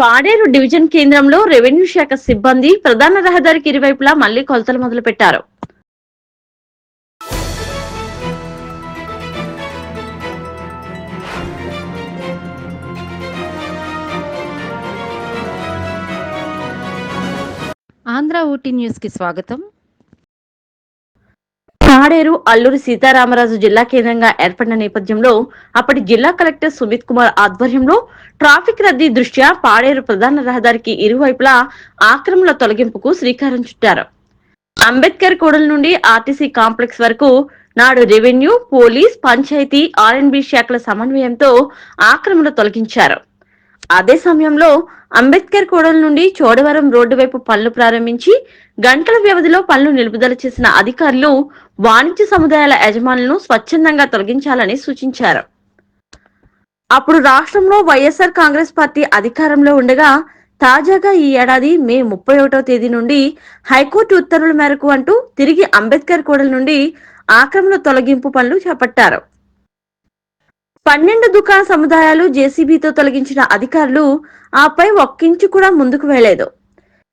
Paderu division కేంద్రంలో revenue శాఖ సిబ్బంది ప్రధాన రహదారికి ఇరువైపులా మళ్ళీ కొలతలు మొదలుపెట్టారు. ఆంధ్ర ఊటీ న్యూస్కి స్వాగతం. పాడేరు అల్లూరి సీతారామరాజు జిల్లా కేంద్రంగా ఏర్పడిన నేపథ్యంలో అప్పటి జిల్లా కలెక్టర్ సుమిత్ కుమార్ ఆధ్వర్యంలో ట్రాఫిక్ రద్దీ దృష్ట్యా పాడేరు ప్రధాన రహదారికి ఇరువైపులా ఆక్రమణ తొలగింపుకు శ్రీకారం చుట్టారు. అంబేద్కర్ కూడల నుండి ఆర్టీసీ కాంప్లెక్స్ వరకు నాడు రెవెన్యూ పోలీస్ పంచాయతీ ఆర్ఎన్బి శాఖల సమన్వయంతో ఆక్రమణ తొలగించారు. అదే సమయంలో అంబేద్కర్ కూడల నుండి చోడవరం రోడ్డు వైపు పనులు ప్రారంభించి గంటల వ్యవధిలో పనులు నిలుపుదల చేసిన అధికారులు వాణిజ్య సముదాయాల యజమానులను స్వచ్ఛందంగా తొలగించాలని సూచించారు. అప్పుడు రాష్ట్రంలో వైఎస్ఆర్ కాంగ్రెస్ పార్టీ అధికారంలో ఉండగా తాజాగా ఈ ఏడాది మే ముప్పై ఒకటో తేదీ నుండి హైకోర్టు ఉత్తర్వుల మేరకు అంటూ తిరిగి అంబేద్కర్ కూడల నుండి ఆక్రమణ తొలగింపు పనులు చేపట్టారు. పన్నెండు దుకాణ సముదాయాలు జేసీబీతో తొలగించిన అధికారులు ఆపై ఒక్కించు కూడా ముందుకు వెళ్ళేదు.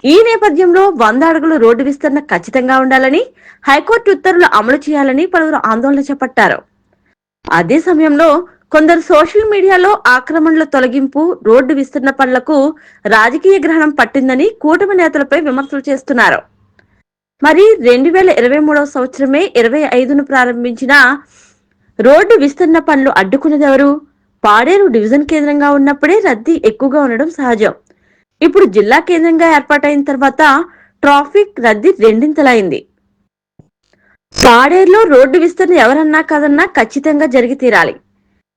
ఈ నేపథ్యంలో వంద అడుగులు రోడ్డు విస్తరణ ఖచ్చితంగా ఉండాలని హైకోర్టు ఉత్తర్వులు అమలు చేయాలని పలువురు ఆందోళన చేపట్టారు. అదే సమయంలో కొందరు సోషల్ మీడియాలో ఆక్రమణల తొలగింపు రోడ్డు విస్తరణ పనులకు రాజకీయ గ్రహణం పట్టిందని కూటమి నేతలపై విమర్శలు చేస్తున్నారు. మరి రెండు వేల ఇరవై మూడవ సంవత్సరమే ఇరవై ఐదును ప్రారంభించిన రోడ్డు విస్తరణ పనులు అడ్డుకున్నదెవరు పాడేరు డివిజన్ కేంద్రంగా ఉన్నప్పుడే రద్దీ ఎక్కువగా ఉండడం సహజం. ఇప్పుడు జిల్లా కేంద్రంగా ఏర్పాటైన తర్వాత ట్రాఫిక్ రద్దీ రెండింతలైంది. పాడేరులో రోడ్డు విస్తరణ ఎవరన్నా కాదన్నా ఖచ్చితంగా జరిగి తీరాలి.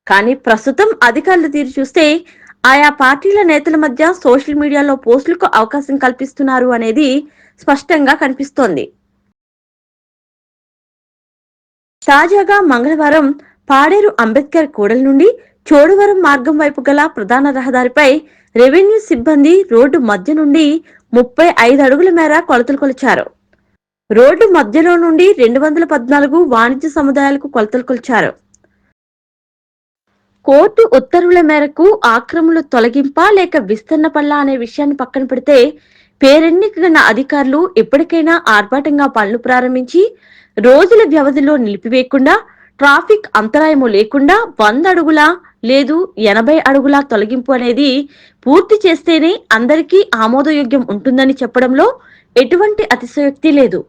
కానీ ప్రస్తుతం అధికారులు తీరు చూస్తే ఆయా పార్టీల నేతల మధ్య సోషల్ మీడియాలో పోస్టులకు అవకాశం కల్పిస్తున్నారు అనేది స్పష్టంగా కనిపిస్తోంది. తాజాగా మంగళవారం పాడేరు అంబేద్కర్ కూడల నుండి చోడవరం మార్గం వైపు గల ప్రధాన రహదారిపై రెవెన్యూ సిబ్బంది రోడ్డు మధ్య నుండి ముప్పై ఐదు అడుగుల మేర కొలతలు కొలిచారు. రోడ్డు మధ్యలో నుండి రెండు వందల పద్నాలుగు వాణిజ్య సముదాయాలకు కొలతలు కొలిచారు. కోర్టు ఉత్తర్వుల మేరకు ఆక్రమణలు తొలగింప లేక విస్తరణ పల్లా అనే విషయాన్ని పక్కన పెడితే పేరెన్నికగన్న అధికారులు ఎప్పటికైనా ఆర్భాటంగా పనులు ప్రారంభించి రోజుల వ్యవధిలో నిలిపివేయకుండా ట్రాఫిక్ అంతరాయము లేకుండా వంద అడుగుల లేదు ఎనభై అడుగుల తొలగింపు అనేది పూర్తి చేస్తేనే అందరికీ ఆమోదయోగ్యం ఉంటుందని చెప్పడంలో ఎటువంటి అతిశయోక్తి లేదు.